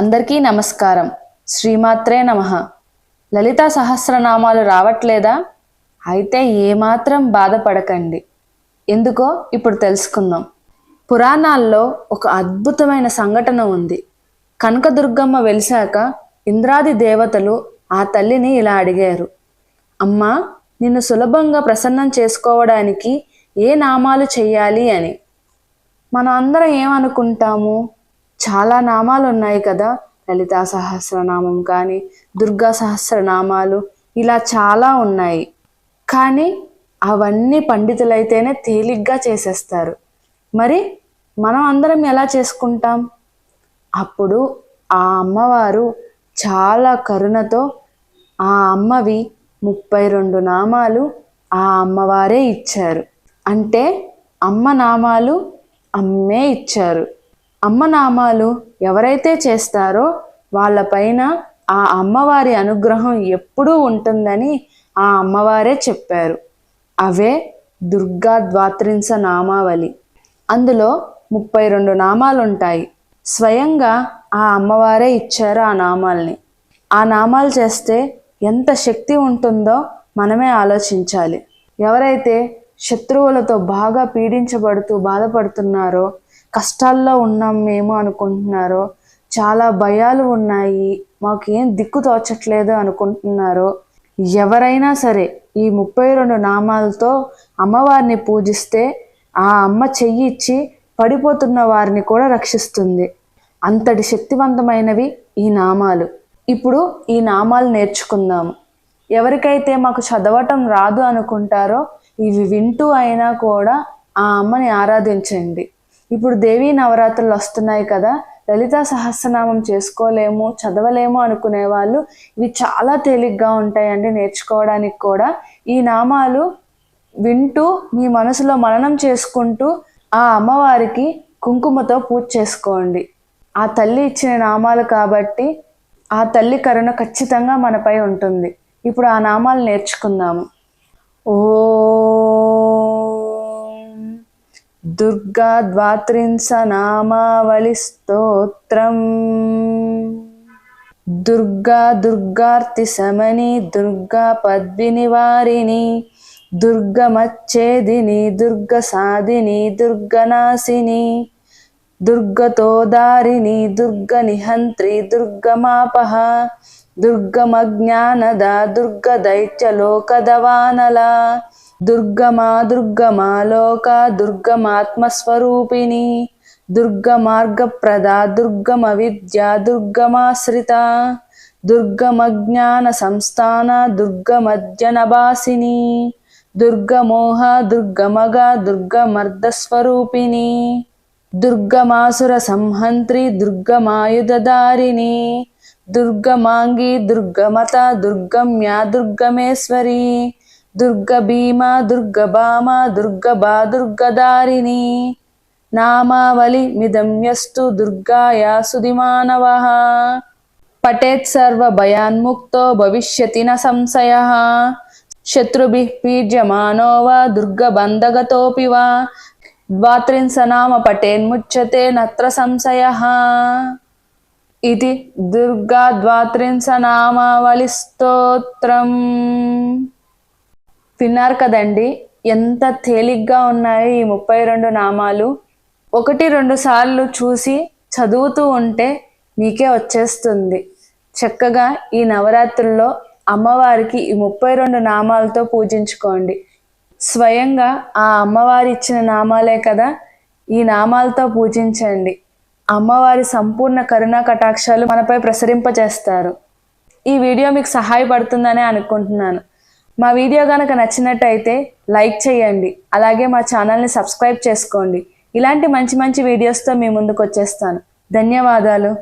అందరికీ నమస్కారం. శ్రీమాత్రే నమ. లలితా సహస్రనామాలు రావట్లేదా? అయితే ఏమాత్రం బాధపడకండి. ఎందుకో ఇప్పుడు తెలుసుకుందాం. పురాణాల్లో ఒక అద్భుతమైన సంఘటన ఉంది. కనకదుర్గమ్మ వెలిశాక ఇంద్రాది దేవతలు ఆ తల్లిని ఇలా అడిగారు. అమ్మా నిన్ను సులభంగా ప్రసన్నం చేసుకోవడానికి ఏ నామాలు చెయ్యాలి? అని. మనం అందరం ఏమనుకుంటాము? చాలా నామాలు ఉన్నాయి కదా. లలితా సహస్రనామం కానీ దుర్గా సహస్రనామాలు ఇలా చాలా ఉన్నాయి. కానీ అవన్నీ పండితులైతేనే తేలిగ్గా చేసేస్తారు. మరి మనం అందరం ఎలా చేసుకుంటాం? అప్పుడు ఆ అమ్మవారు చాలా కరుణతో ఆ అమ్మవి ముప్పై రెండు నామాలు ఆ అమ్మవారే ఇచ్చారు. అంటే అమ్మ నామాలు అమ్మే ఇచ్చారు. అమ్మ నామాలు ఎవరైతే చేస్తారో వాళ్ళపైన ఆ అమ్మవారి అనుగ్రహం ఎప్పుడూ ఉంటుందని ఆ అమ్మవారే చెప్పారు. అవే దుర్గా ద్వాత్రింస నామావళి. అందులో ముప్పై రెండు నామాలుంటాయి. స్వయంగా ఆ అమ్మవారే ఇచ్చారు ఆ నామాల్ని. ఆ నామాలు చేస్తే ఎంత శక్తి ఉంటుందో మనమే ఆలోచించాలి. ఎవరైతే శత్రువులతో బాగా పీడించబడుతూ బాధపడుతున్నారో కష్టాల్లో ఉన్నాం మేము అనుకుంటున్నారో చాలా భయాలు ఉన్నాయి మాకు ఏం దిక్కు తోచట్లేదు అనుకుంటున్నారో ఎవరైనా సరే ఈ ముప్పై రెండు నామాలతో అమ్మవారిని పూజిస్తే ఆ అమ్మ చెయ్యి ఇచ్చి పడిపోతున్న వారిని కూడా రక్షిస్తుంది. అంతటి శక్తివంతమైనవి ఈ నామాలు. ఇప్పుడు ఈ నామాలు నేర్చుకుందాము ఎవరికైతే మాకు చదవటం రాదు అనుకుంటారో ఇవి వింటూ అయినా కూడా ఆ అమ్మని ఆరాధించండి. ఇప్పుడు దేవీ నవరాత్రులు వస్తున్నాయి కదా లలితా సహస్రనామం చేసుకోలేము చదవలేము అనుకునే వాళ్ళు ఇవి చాలా తేలిగ్గా ఉంటాయండి నేర్చుకోవడానికి కూడా. ఈ నామాలు వింటూ మీ మనసులో మననం చేసుకుంటూ ఆ అమ్మవారికి కుంకుమతో పూజ చేసుకోండి. ఆ తల్లి ఇచ్చిన నామాలు కాబట్టి ఆ తల్లి కరుణ ఖచ్చితంగా మనపై ఉంటుంది. ఇప్పుడు ఆ నామాలు నేర్చుకుందాము. ఓ దుర్గా ద్వాత్రింశనామావళి స్తోత్రం దుర్గా దుర్గార్తి సమని దుర్గా పద్మిని వారిని దుర్గమచ్చేదిని దుర్గ సాధిని దుర్గనాశిని దుర్గతోదారిని దుర్గ నిహంత్రి దుర్గమాపహ దుర్గమజ్ఞానద దుర్గ దైత్యలోకదవానల దుర్గమా దుర్గమా లోక దుర్గమాత్మస్వరూపిణి. దుర్గమార్గప్రద దుర్గమ విద్య దుర్గమాశ్రిత. దుర్గమజ్ఞాన సంస్థాన దుర్గమజ్జనబాసిని దుర్గమోహ దుర్గమగ దుర్గమర్దస్వరూపిణి. దుర్గమాసుర సంహంత్రి దుర్గమాయుధారిణి దుర్గమాంగి దుర్గమత దుర్గమ్యా దుర్గమేశ్వరి. దుర్గ భీమ దుర్గ భామ దుర్గ బా దుర్గదారిణి నామావళి మిదమ్యస్తు దుర్గాయా సుధిమానవ పఠేత్ సర్వ భయాన్ముక్తో భవిష్యతి న సంశయ. శత్రుభి పీడ్యమానో వా దుర్గబంధగతోపి వా. ద్వాత్రింసనామ పటేన్ముచ్యతే నత్ర సంశయ. ఇది దుర్గా ద్వాత్రింసనామావళి స్తోత్రం. విన్నారు కదండి. ఎంత తేలిగ్గా ఉన్నాయో ఈ ముప్పై రెండు నామాలు. ఒకటి రెండు సార్లు చూసి చదువుతూ ఉంటే మీకే వచ్చేస్తుంది. చక్కగా ఈ నవరాత్రుల్లో అమ్మవారికి ఈ ముప్పై రెండు నామాలతో పూజించుకోండి. స్వయంగా ఆ అమ్మవారి ఇచ్చిన నామాలే కదా ఈ నామాలతో పూజించండి. అమ్మవారి సంపూర్ణ కరుణా కటాక్షాలు మనపై ప్రసరింపజేస్తారు. ఈ వీడియో మీకు సహాయపడుతుందనే అనుకుంటున్నాను. మా వీడియో కనుక నచ్చినట్టయితే లైక్ చేయండి. అలాగే మా ఛానల్ని సబ్స్క్రైబ్ చేసుకోండి. ఇలాంటి మంచి మంచి వీడియోస్తో మీ ముందుకు వచ్చేస్తాను ధన్యవాదాలు.